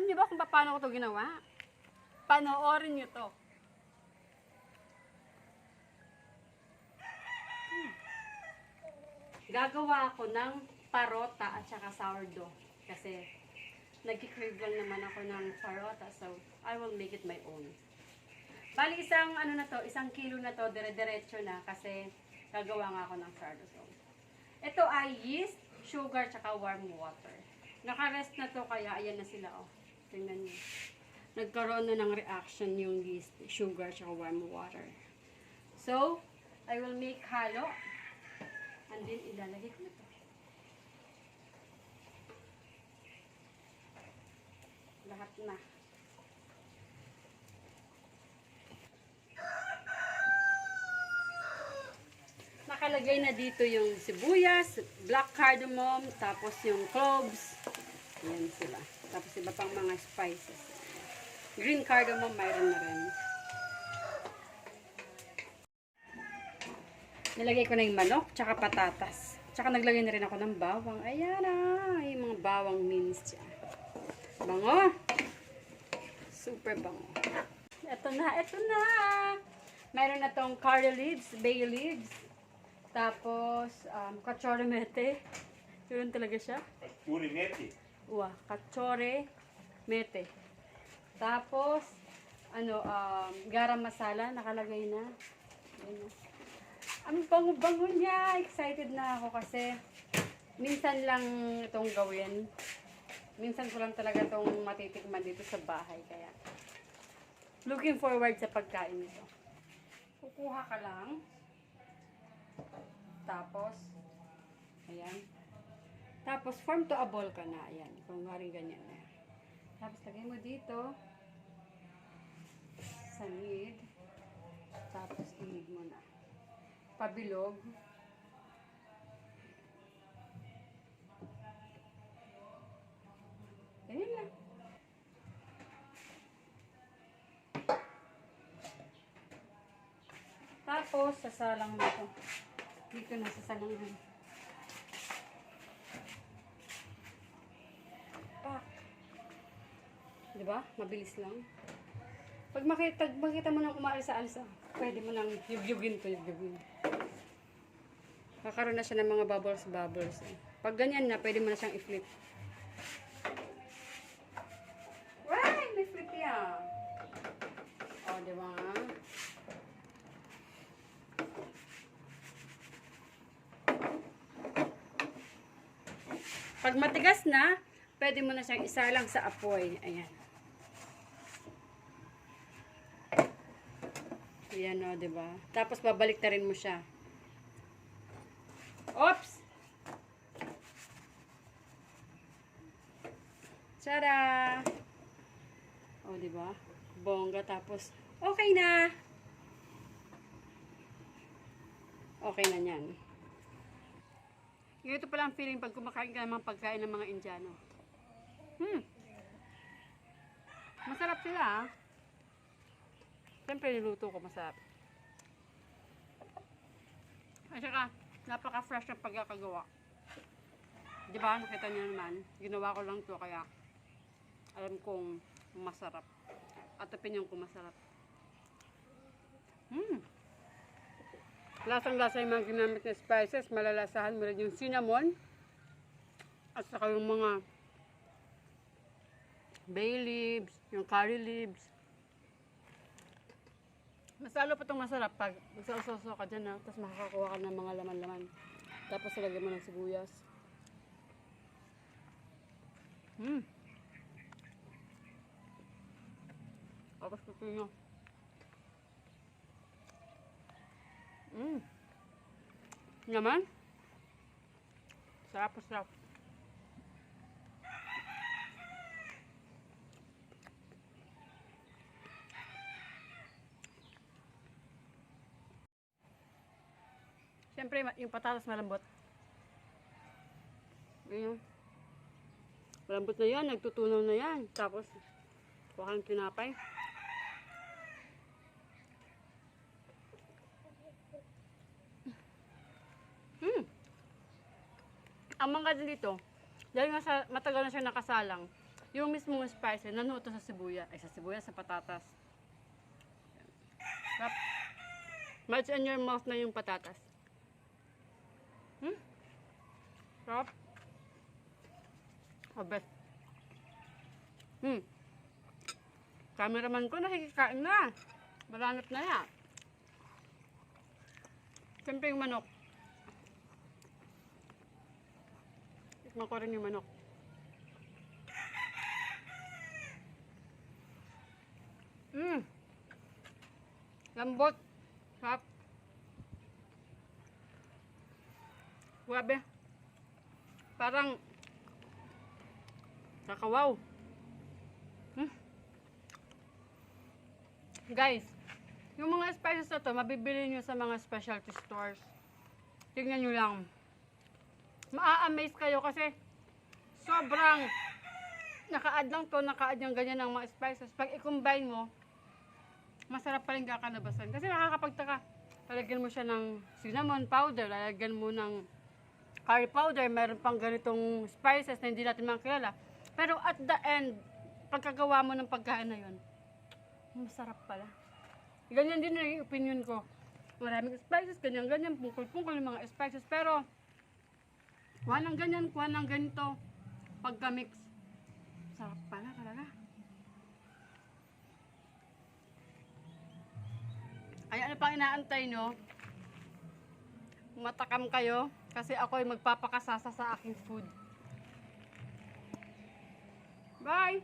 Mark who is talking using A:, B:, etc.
A: Alam niyo ba kung paano ko to ginawa? Panoorin niyo to. Hmm. Gagawa ako ng parota at saka sourdough. Kasi nagkikrave lang naman ako ng parota. So, I will make it my own. Bali, isang ano na to, isang kilo na to, dire-diretso na kasi gagawa nga ako ng sourdough. So, ito ay yeast, sugar, tsaka warm water. Naka-rest na to kaya ayan na sila oh. Tingnan niyo. Nagkaroon na ng reaction yung yeast, sugar, tsaka warm water. So, I will make halo. And then ilalagay ko na to. Lahat na. Nakalagay na dito yung sibuyas, black cardamom, tapos yung cloves. Yan sila. Tapos iba pang mga spices. Green cardamom, mayroon na rin. Nilagay ko na yung manok, tsaka patatas. Tsaka naglagay na rin ako ng bawang. Ayan na, yung mga bawang minced dyan. Bango! Super bango. Ito na, ito na! Mayroon na tong curry leaves, bay leaves. Tapos, um, kachore mete. Yun talaga siya.
B: Purimeti.
A: Uwa, kachore mete. Tapos, ano, um, garam masala, nakalagay na. Ayan na. Ang bango-bango niya. Excited na ako kasi minsan lang itong gawin. Minsan ko lang talaga itong matitikman dito sa bahay. Kaya, looking forward sa pagkain nito. Kukuha ka lang. Tapos, form to a ball ka na. Ayan. Kung nga rin ganyan na. Tapos, lagay mo dito. Sa lid. Tapos, inig mo na. Pabilog. Ganyan lang. Tapos, sasalang mo ito. Dito na sa Diba? Mabilis lang. Pag makita, makita mo nang umaalsa-alsa, pwede mo nang yugyugin to, yugyugin. Kakaroon na siya ng mga bubbles, bubbles. eh. Pag ganyan na, pwede mo na siyang i-flip. Right! May flip yan. O, di ba? Pag matigas na, pwede mo na siyang isalang sa apoy. Ayan. Ayan o, di ba? Tapos babalik na rin mo siya. Oops! Tada! O, di ba? Bongga. Tapos, okay na! Okay na yan. Ganito pala ang feeling pag kumakain ka ng mga pagkain ng mga Indiano. Hmm. Masarap sila ah. Siyempre niluto ko masarap. At saka, napaka-fresh ng pagkakagawa. Di ba? Nakita niyo naman. Ginawa ko lang to kaya alam kong masarap. At opinion ko masarap. Hmm. Lasang-lasa yung mga ginamit na spices. Malalasahan mo rin yung cinnamon. At saka yung mga bay leaves, yung curry leaves. Mas lalo pa itong masarap pag magsasasaw ka dyan, ha? tapos makakakuha ka ng mga laman-laman. Tapos ilagay mo ng sibuyas. Hmm. Tapos pipino. Mm. Naman. Sarap, sarap. Siyempre, yung patatas malambot. Ayun. Malambot na yan, nagtutunaw na yan. Tapos, kuha ng tinapay. Hmm. Ang mga dito, dahil nga sa, matagal na siya nakasalang, yung mismong spicy, nanuto sa sibuya. Ay, sa sibuya, sa patatas. Sarap. Melts in your mouth na yung patatas. Hmm? Sarap. Oh, best. Hmm. Cameraman ko nakikikain na. Malanot na yan. Siyempre yung manok. Tikman ko rin yung manok. Mmm. Lambot. Sarap. Grabe. Parang kakawaw. Hmm. Guys, yung mga spices na to, mabibili nyo sa mga specialty stores. Tingnan nyo lang. Maa-amaze kayo kasi sobrang naka-add lang to, naka-add yung ganyan ng mga spices. Pag i-combine mo, masarap pa rin kakalabasan. Kasi nakakapagtaka. Lalagyan mo siya ng cinnamon powder, lalagyan mo ng curry powder, meron pang ganitong spices na hindi natin makilala. Pero at the end, pagkagawa mo ng pagkain na yun, masarap pala. Ganyan din yung opinion ko. Maraming spices, ganyan-ganyan, pungkol-pungkol yung mga spices. Pero, kuha ng ganyan, kuha ng ganito, pagka-mix. Sarap pala talaga. Ay, ano pang inaantay nyo? Matakam kayo kasi ako ay magpapakasasa sa aking food. Bye!